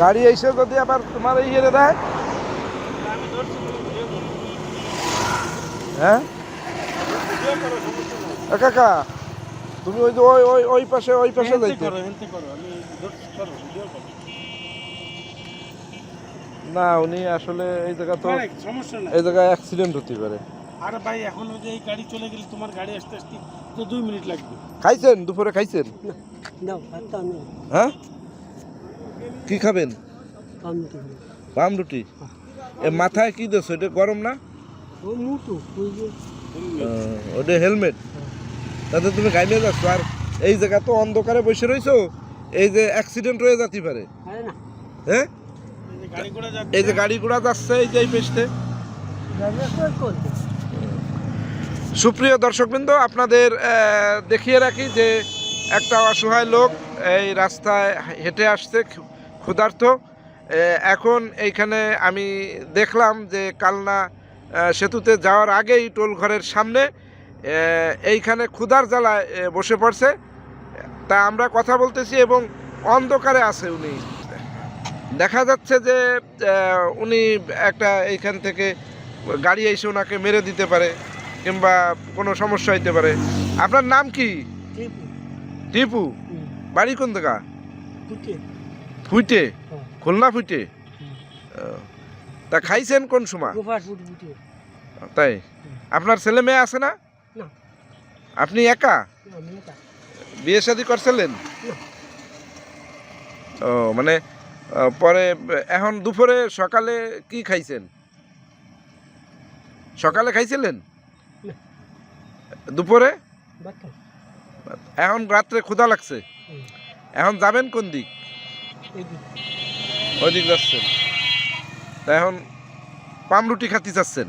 গাড়ি এসে যদি আবার তোমার এই ইয়ে দেয়? আমি ধরছি তুমি ভিডিও করো হ্যাঁ কাকা তুমি ওই যে ওই ওই ওই পাশে ওই পাশে যাইতে। করো হেনতে করো আমি ধরছি করো ভিডিও করো। না উনি আসলে এই জায়গা তো সমস্যা নাই। এই জায়গায় অ্যাক্সিডেন্ট হতে পারে। আরে ভাই এখন ওই যে এই গাড়ি চলে গেলে তোমার গাড়ি আসতে আসতে তো দুই মিনিট লাগবে। খাইছেন? দুপুরে খাইছেন? নেই হ্যাঁ? কি খাবেন? কাম তো পাম রুটি এ মাথায় কি দেছো? এটা গরম না? ওটা হেলমেট। তাতে তুমি গাইলে যাচ্ছ। আর এই জায়গা তো অন্ধকারে বসে রইছো। এই যে অ্যাক্সিডেন্ট হয়ে যেতে পারে। হ্যাঁ? এই যে গাড়ি ঘোড়া যাচ্ছে এই যে গাড়ি সুপ্রিয় দর্শকবৃন্দ আপনাদের দেখিয়ে রাখি যে একটা অসহায় লোক এই রাস্তায় হেঁটে আসছে। ক্ষুধার্ত। এখন এইখানে আমি দেখলাম যে কালনা সেতুতে যাওয়ার আগেই টোল ঘরের সামনে এইখানে ক্ষুধার জ্বালায় বসে পড়ছে। তা আমরা কথা বলতেছি এবং অন্ধকারে আছে উনি। দেখা যাচ্ছে যে উনি একটা এইখান থেকে গাড়ি এসে ওনাকে মেরে দিতে পারে কিংবা কোনো সমস্যা হইতে পারে। আপনার নাম কি? টিপু। বাড়ি কোন জায়গা? ফুইটে? হ্যাঁ। খুলনা ফুইটে? তা খাইছেন কোন সময়? তাই? আপনার ছেলে মেয়ে আছে না? না। আপনি একা? বিয়ে শাদি করছিলেন? ও মানে পরে এখন দুপুরে সকালে কি খাইছেন? সকালে খাইছিলেন? দুপুরে? এখন রাত্রে ক্ষুধা লাগছে। এখন যাবেন কোন দিক? এই যে ওই দিক যাচ্ছেন। তা এখন পাম রুটি খাতে চাচ্ছেন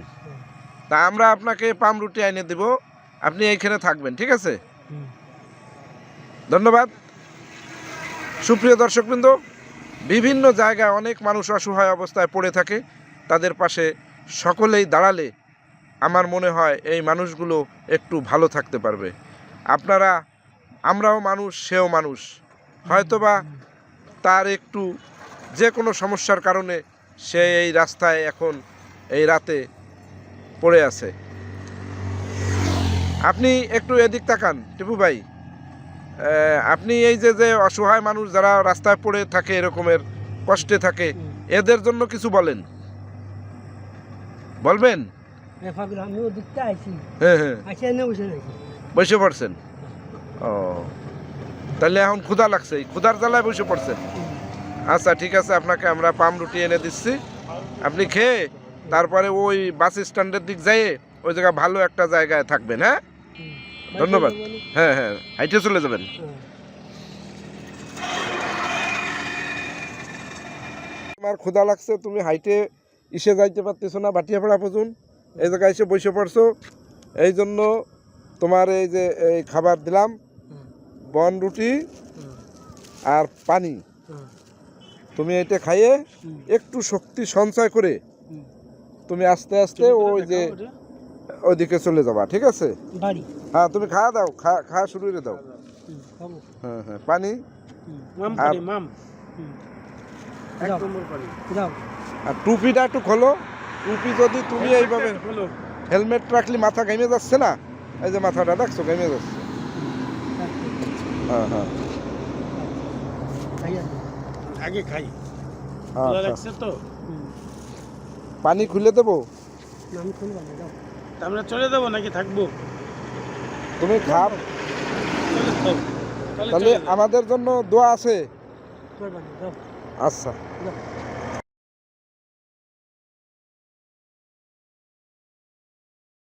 তা আমরা আপনাকে পাম রুটি এনে দেব। আপনি এইখানে থাকবেন, ঠিক আছে? ধন্যবাদ। সুপ্রিয় দর্শকবৃন্দ, বিভিন্ন জায়গায় অনেক মানুষ অসহায় অবস্থায় পড়ে থাকে। তাদের পাশে সকলেই দাঁড়ালে আমার মনে হয় এই মানুষগুলো একটু ভালো থাকতে পারবে। আপনারা, আমরাও মানুষ, সেও মানুষ। হয়তোবা তার একটু যে কোনো সমস্যার কারণে সে এই রাস্তায় এখন এই রাতে পড়ে আছে। আপনি একটু এদিক তাকান টিপু ভাই। আপনি এই যে যে অসহায় মানুষ যারা রাস্তায় পড়ে থাকে এরকমের কষ্টে থাকে এদের জন্য কিছু বলেন। বলবেন? হ্যাঁ হ্যাঁ। বসে পড়ছেন? ও। তাহলে এখন ক্ষুধা লাগছে ক্ষুধার জ্বালায় বসে পড়ছে। আচ্ছা ঠিক আছে, আপনাকে আমরা পাম রুটি এনে দিচ্ছি। আপনি খেয়ে তারপরে ওই বাস স্ট্যান্ডের দিক যাইয়ে ওই জায়গা ভালো একটা জায়গায় থাকবেন হ্যাঁ? ধন্যবাদ। হ্যাঁ হ্যাঁ হাইটে চলে যাবেন। তোমার ক্ষুধা লাগছে, তুমি হাইটে ইসে যাইতে পারতেছো না বাটিয়া পড়া পর্যন্ত। এই জায়গায় এসে বসে পড়ছো। এই জন্য তোমার এই যে, এই খাবার দিলাম। বন রুটি আর পানি। তুমি এটা খাইয়ে একটু শক্তি সঞ্চয় করে তুমি আস্তে আস্তে ওই যে ওইদিকে চলে যাবা ঠিক আছে? হ্যাঁ তুমি খাওয়া দাও খা খাওয়া শুরু করে দাও। হ্যাঁ হ্যাঁ পানি? আর টুপিটা একটু খোলো। টুপি যদি তুমি এইভাবে হেলমেট রাখলে মাথা ঘেমে যাচ্ছে না? এই যে মাথাটা দেখছ ঘেমে যাচ্ছে। হ্যাঁ হ্যাঁ। আগে। খাই। আচ্ছা। লাগছে তো। পানি খুলে দেবো? নাম খুলবা না আমরা চলে যাব নাকি থাকব? তুমি খাও। তাহলে। আমাদের জন্য দোয়া আছে। আচ্ছা।